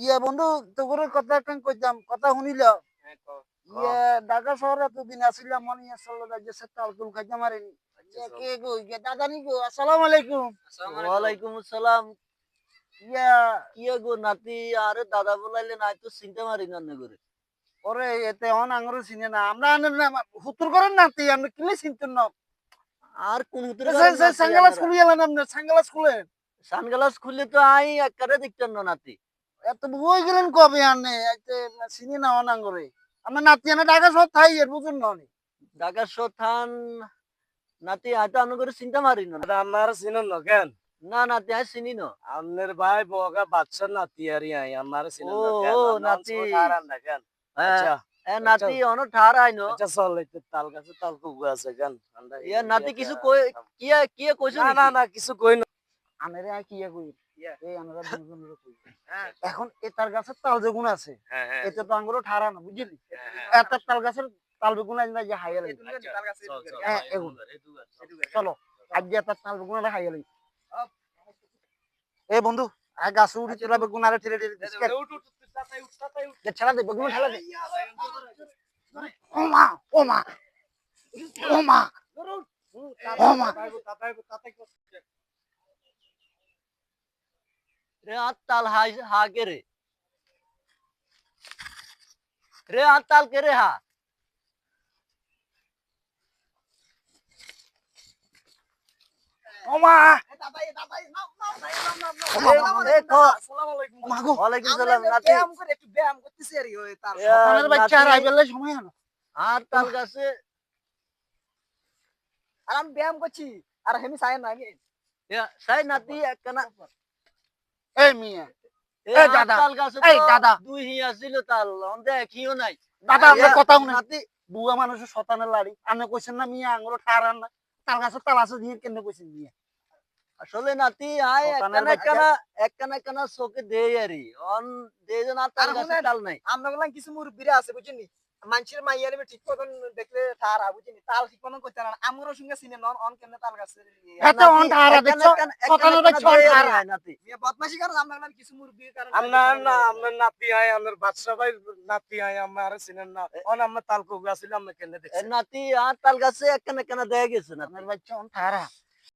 ইয়া বন্ধু তোর কথা একটা কইতাম কথা শুনিল? ইয়া ঢাকা শহরে এতদিন আসিলাম মনে আসল যে সে তালকুল খাইতে মারিনি। কে গো ইয়া দাদা নি গো আসসালামু আলাইকুম। ওয়ালাইকুম আসসালাম। ইয়া কি গো নাতি আরে দাদা বলাইলে নাই তো চিনতে মারি না করে ওরে এতে অন আঙুর চিনে না। আমরা আনেন না হুতুর করেন না তুই আমরা কিলে চিনতেন না। আর কোন হুতুরে সাঙ্গালা স্কুল গেলেন আপনি সাঙ্গালা স্কুলে সানগ্লাস খুললে তো আই একবারে দেখতেন না নাতি। এত বই গেলেন কবে আনে? চিনি না অন আঙুরে আমরা নাতি আনে ঢাকা শহর থাই এর বুঝুন না শথান নাতি করে চিনতে মারি না আপনারা চিনেন না কেন? না নাতি আই চিনি না। আপনার ভাই বগা বাচ্চা নাতি আর আই আপনারা চিনেন না ও, কেন? ও, নাতি। না কেন? হ্যাঁ, আচ্ছা। এ নাতি অন ঠার আইনো। আচ্ছা চল তাল গাছে তাল কুকু আছে কেন? আমরা ইয়া নাতি কিছু কই কিয়া কিয়া কইছো না না না কিছু কই না। আনেরে আর কি ইয়া কই। এই আনারা এখন এটার গাছের তাল যেগুন আছে হ্যাঁ হ্যাঁ তো আঙ্গুর ঠারা না বুঝলি হ্যাঁ, এত তাল গাছের তাল বেগুন আজ না যে হাইয়া লাগি চল, হ্যাঁ, এগুন। আজ যে তাল বেগুন আরে হাইয়া লাগি এ বন্ধু আয় গাছ উড়ি তোরা বেগুন আরে ঠেলে ঠেলে। দে, ঠেলা দে বেগুন ঠেলা দে ও মা ও মা ও মা ও মা রে আর তাল হাই হা কে রে। রে আর তাল কে রে হা? ও মা! এ কো মা গো। ওয়ালাইকুম সালাম নাতি। সকালের বাচ্চা আর আইবেলে সময় আর আমি ব্যায়াম করছি আর হেমি সাই না আমি সাই নাতি একখানা এই মিয়া। এ এই আর দাদা, এই দাদা। দুই হি আছিল তাল অন্তে নাই। দাদা আমরা কথা শুনে বুয়া মানুষের শতানের লাড়ি। আপনি কইছেন না মিয়া আঙ্গুর ঠারান না? তাল গাছের তাল আছে দিয়ে কেন কইছেন মিয়া? আসলে নাতি আয় একখানা। একখানা একখানা একখানা চোখে দেই আরি। অন জন আর তাল আর তাল নাই। আমরা বললাম কিছু মুরব্বীরা আছে বুঝছেন মানুষের মাইয়ার ঠিক মতন দেখলে তার বুঝছেন তাল ঠিক মতন করতে না। আমরাও সঙ্গে চিনে নন অন কেন তাল গাছে এত অন ঠারা দেখছ? শতানের বাচ্চা অন ঠারা নাতি। বদমাশি কারণ আমরা বললাম কিছু মুরব্বীর কারণ না আপনার নাতি আই আপনার বাচ্চা ভাই নাতি আই আপনারা চিনেন না। অন আমরা তাল কুকু আছিল আমরা কেন এ নাতি আর তাল গাছে একখানা একখানা দেয়া গেছে না আপনার বাচ্চা অন ঠারা